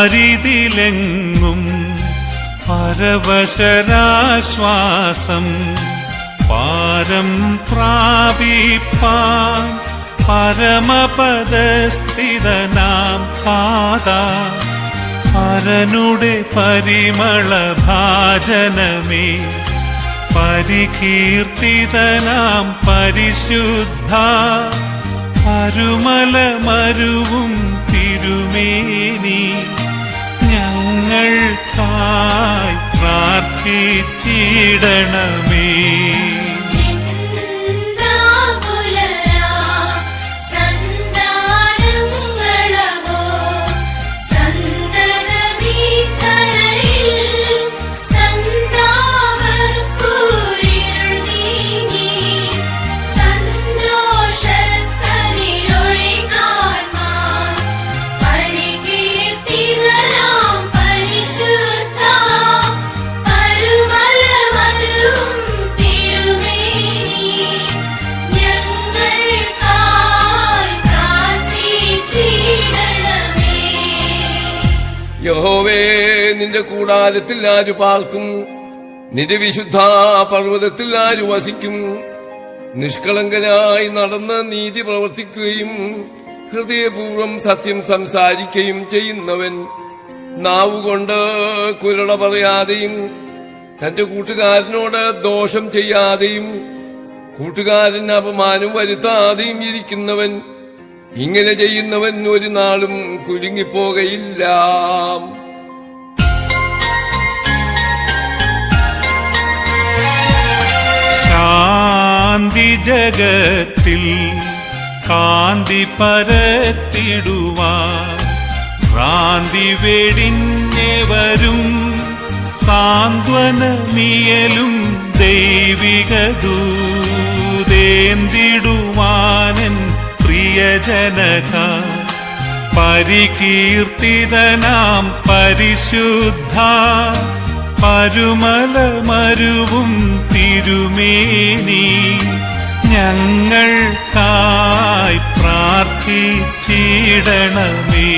പരിതിലെങ്ങും പരവശരാശ്വാസം പാരം പ്രാപിപ്പാൻ പരമപദസ്ഥിതനാം പാത. പരനുടെ പരിമള ഭാജനമേ പരികീർത്തിതനാം പരിശുദ്ധ. പരുമല മരുവും തിരുമേനി പ്രാർത്ഥിച്ചിടണമേ യഹോവേ നിന്റെ കൂടാരത്തിൽ ആര് പാർക്കും? നിന്റെ വിശുദ്ധ പർവതത്തിൽ ആര് വസിക്കും? നിഷ്കളങ്കനായി നടന്ന് നീതി പ്രവർത്തിക്കുകയും ഹൃദയപൂർവം സത്യം സംസാരിക്കുകയും ചെയ്യുന്നവൻ നാവുകൊണ്ട് കുരള പറയാതെയും തന്റെ കൂട്ടുകാരനോട് ദോഷം ചെയ്യാതെയും കൂട്ടുകാരൻ അപമാനം വരുത്താതെയും ഇരിക്കുന്നവൻ ഇങ്ങനെ ചെയ്യുന്നവൻ ഒരു നാളും കുലുങ്ങിപ്പോകയില്ല. ശാന്തി ജഗത്തിൽ കാന്തി പരത്തിടുവാൻ ഭ്രാന്തി വെടിഞ്ഞവരും സാന്ത്വനമിയലും ദൈവിക പ്രിയജനക പരികീർത്തിതനാം പരിശുദ്ധ. പരുമല മരുവും തിരുമേനി ഞങ്ങൾ ഞങ്ങൾക്കായി പ്രാർത്ഥിച്ചിടണമേ.